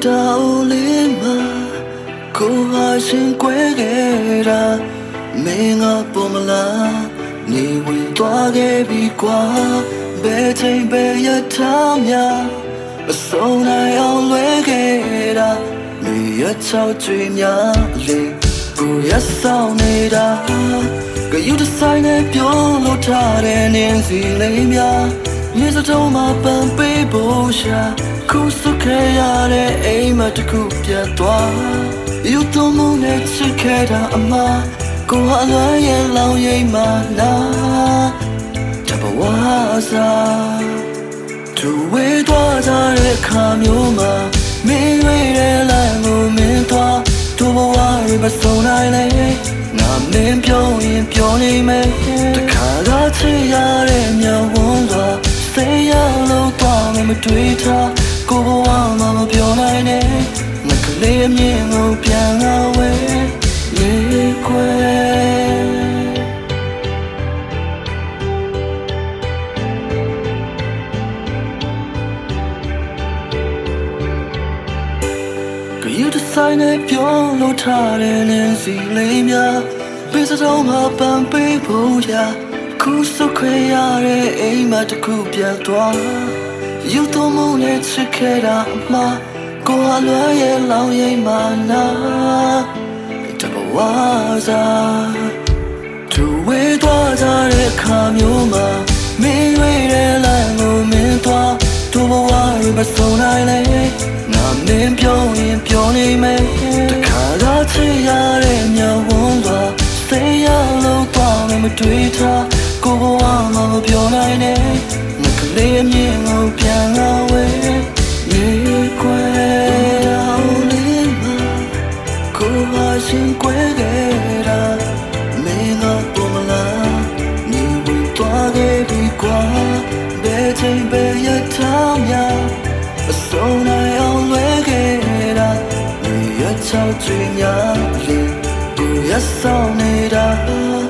ဘူတာအိုလေးမှာကိုဟာရှင်ကွဲခဲ့တာမင်းကပေါ်မလားနေဝင်သွားခဲ့ပြီကွာဘယ်ချိန်ပဲရထားများမဆုံးနိုင်အောင်လွဲခဲ့တာမြေရချောက်ကျွေးများလေးကိုရဆောင်နေတာကယူတဆိုင်နဲ့ပြောလို့ထားတဲ့နင်းစီလေးများမြေစ တုံးမှာပန်ပေးဖို့ရှာခုစုခဲ့ရတဲ့အိမ်မတစ်ခုပြတ်သွားယူသွမှုနဲ့ချစ်ခဲ့တာအမကိုဟာလွမ်းရဲ့လောင်ရိပ်မှနာတဘဝစားသူဝေးသွားကြတဲ့ခါမျိုးမှာမင်းရွေးတဲ့လမ်းကိုမင်းသွားသူဘဝတွေမဆုံးနိုင်လေငါမင်းပြောရင်ပြောနေမယ်တခါတော့ချစ်ရတဲ့မြောင်ဝန်းသွားစိတ်ရလို့သွားမယ်မတွေ့ထားကိုဘဝ အမြင်ကိုပြန်လာဝဲလေခွဲကယူတဆိုင်နဲ့ပြောလို့ထားတဲ့လင်းစီလေးများပေးစတော့မှာပန်ပေးဖို့ရာခုစုခွေရတဲ့အိမ်မတစ်ခုပြတ်သွားယူသွမှုနဲ့ချစ်ခဲ့တာအမှား ကိုဟာလွမ်းရဲ့လောင်ရိပ်မှနာတဘဝစားသူဝေးသွားကြတဲ့ခါမျိုးမှာမင်းရွေးတဲ့လမ်းကိုမင်းသွားသူဘဝတွေမဆုံးနိုင်လေငါမင်းပြောရင်ပြောနေမယ်တခါတော့ချစ်ရတဲ့မြောင်ဝန်းသွားစိတ်ရလို့သွားမယ်မတွေ့ထားကိုဘဝမှာမပြောနိုင်နဲ့ငါကလေးအမြင်ကိုပြန်လာ ကိုဟာရှင်ကွဲခဲ့တာမင်းကပေါ်မလားနေဝင်သွားခဲ့ပြီကွာဘယ်ချိန်ပဲရထားများအဆုံးနိုင်အောင်လွဲခဲ့တာမြေရချောက်ကျွေးများလေးကိုရဆောင်နေတာ